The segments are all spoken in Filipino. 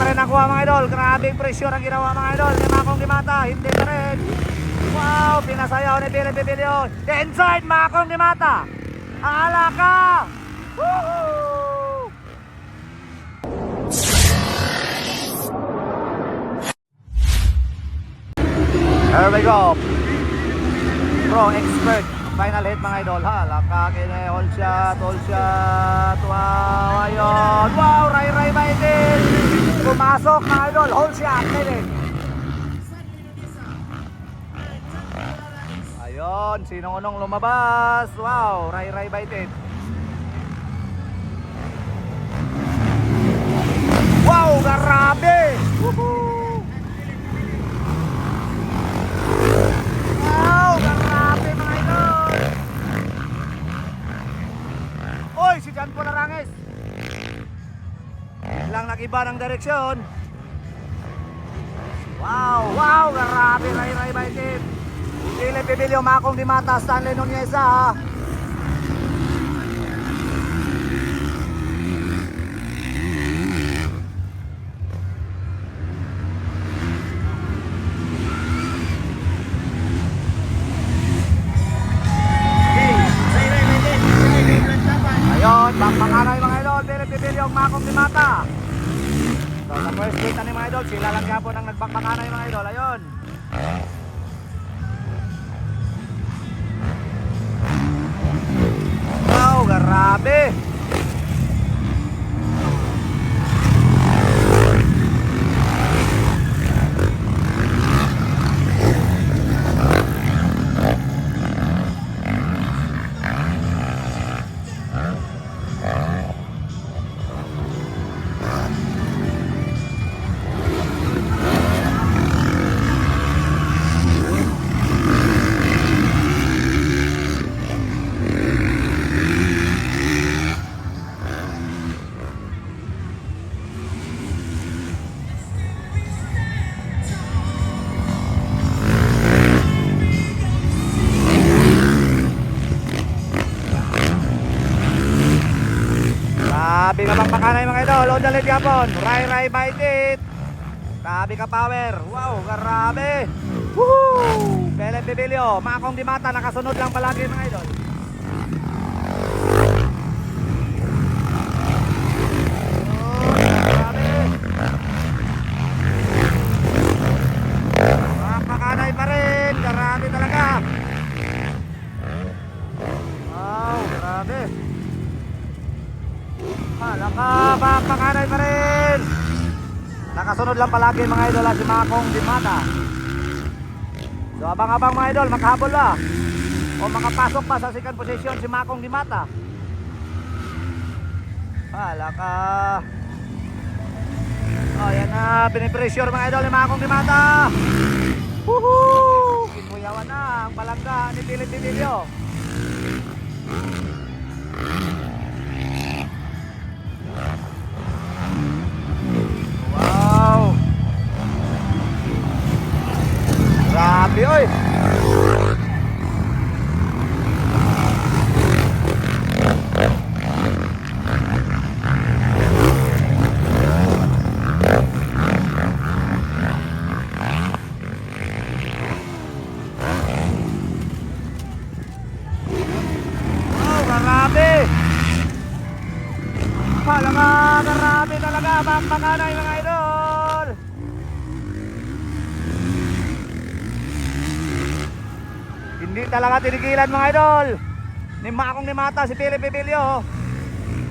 pa rin nakuha mga idol. Grabing pressure ang ginawa mga idol. Ni Makong Dimata, hindi pa rin. Wow, pinasayaw ni Billy Bibilio. Inside, Makong Dimata. Aala ka! Woohoo! There we go. Pro expert. Final hit mga idol ha. Lakake na all shot, all shot. Wow, ayun. Wow, ray ray ba din. Pumasok mga idol, all shot. Din. Ayun, sinong unong lumabas? Wow, ray ray ba din. Wow, grabe! Woohoo! Wow, grabe mga idol! Oy, si Jan Polarangis! Lang nag-iba ng direksyon. Wow, wow, grabe, ray ray by team. Dili Pibilio, Makong di mata, Stanley Nunez ha. So, sa first gate na ni mga idol, sila lang kapon ang nagbakbakanay mga idol. Ayun. Wow, grabe. Grabe ka bang pakanay mga idol. On the lead yapon. Ray Ray bite it. Grabe ka power. Wow, grabe. Woo! Belen Bibilio. Makong di mata. Nakasunod lang palagi mga idol. Oh, grabe. Pakanay pa rin. Grabe talaga. Wow, grabe. Malaka, pakanay pa rin. Nakasunod lang palagi mga idol at si Makong Dimata. So abang-abang mga idol, maghabol ba? O makapasok pa sa second position si Makong Dimata. Malaka. O yan na, pinipressure mga idol ni Makong Dimata. Woohoo! Kinuyawan na ang palangga ni Pilit Bibilio. Grabe talaga, pampakanay mga idol! Hindi talaga tinigilan mga idol. Ni Makong ni Mata si Philip Bibilio.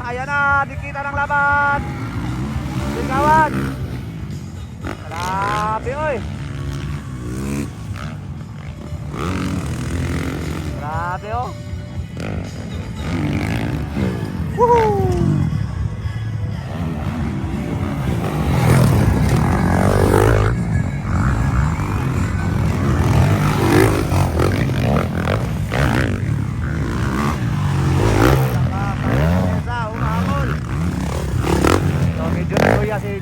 Ayan na, dikita ng laban. Sigawan. Grabe oy. Grabe oh. Woohoo!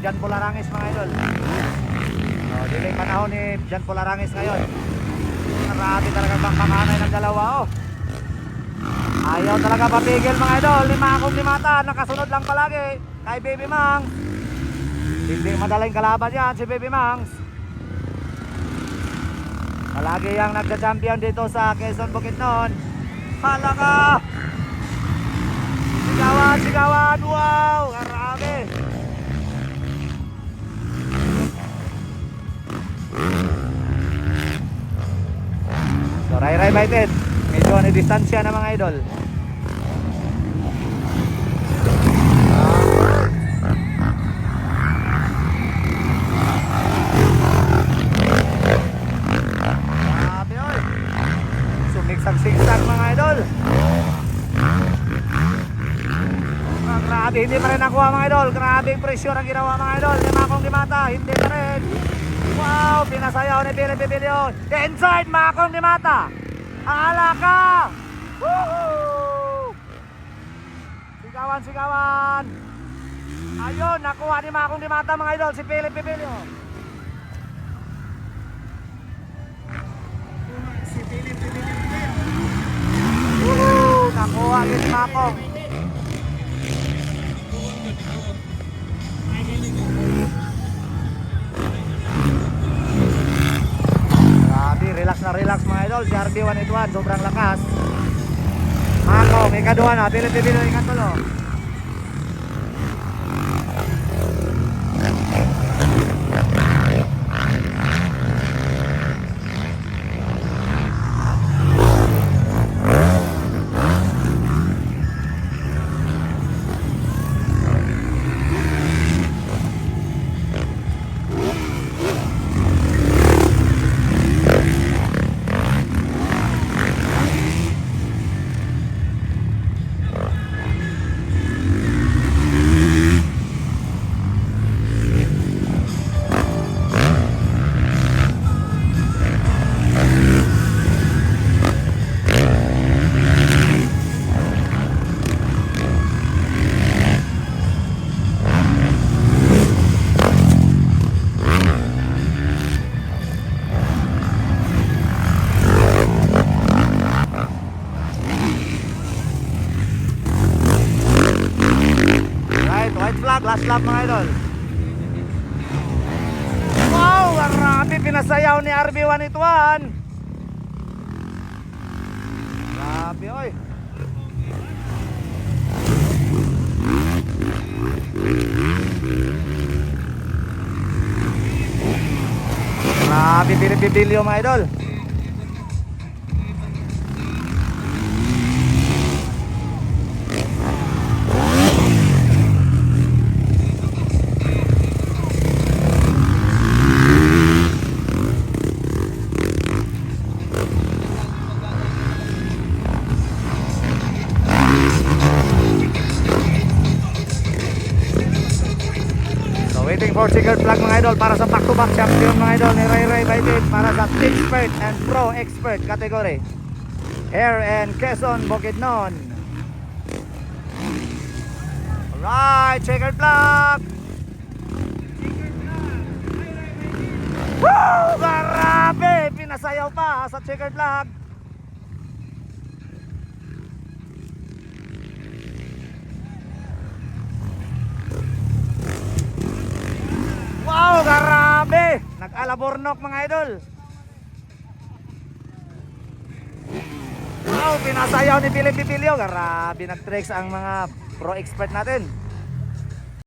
Jan Polarangis mga idol. So diling panahon ni Jan Polarangis ngayon. Marami talaga bang kamanay ng dalawa oh. Ayaw talaga papigil mga idol. Lima akong limata. Nakasunod lang palagi. Kay Baby Mang. Hindi madaling kalaban yan si Baby Mangs. Palagi yang nagja-champion dito sa Quezon Bukidnon. Hala ka! Sigawan, sigawan! Wow! Karami! Baited. Medyo ano distansya na mga idol. Sumiksag-sigsag mga idol. Ah, grabe, hindi pa rin nakuha mga idol. Grabe yung pressure ang ginawa mga idol. Lima kong limata, hindi pa rin. Wow, pinasayaw ni Billy Bibilion. Inside, Makong Dimata. Ala ka! Woohoo! Sigawan, sigawan. Ayun, nakuha ni Makong Dimata mga idol, si Billy Bibilion. Si Philip Philip Woohoo! Nakuha si Makong. Idol. Si RB181, sobrang lakas. Makong, ikaduha na. Pili-pili, ikatulo. Right, idol. Wow, grabe pinasayaw ni RB181. Grabe, oy. Grabe, binibibilyo mga idol. Checkered flag mga idol para sa back-to-back champion mga idol ni Ray Ray Baited para sa expert and pro expert category. Hair and Quezon Bukidnon. Alright, checkered flag. Woo! Grabe! Pinasayaw pa sa checkered flag. Wow, grabe! Nag-alabornok mga idol. Wow, pinasayaw ni Billy Pipilio. Grabe, nag-tricks ang mga pro expert natin.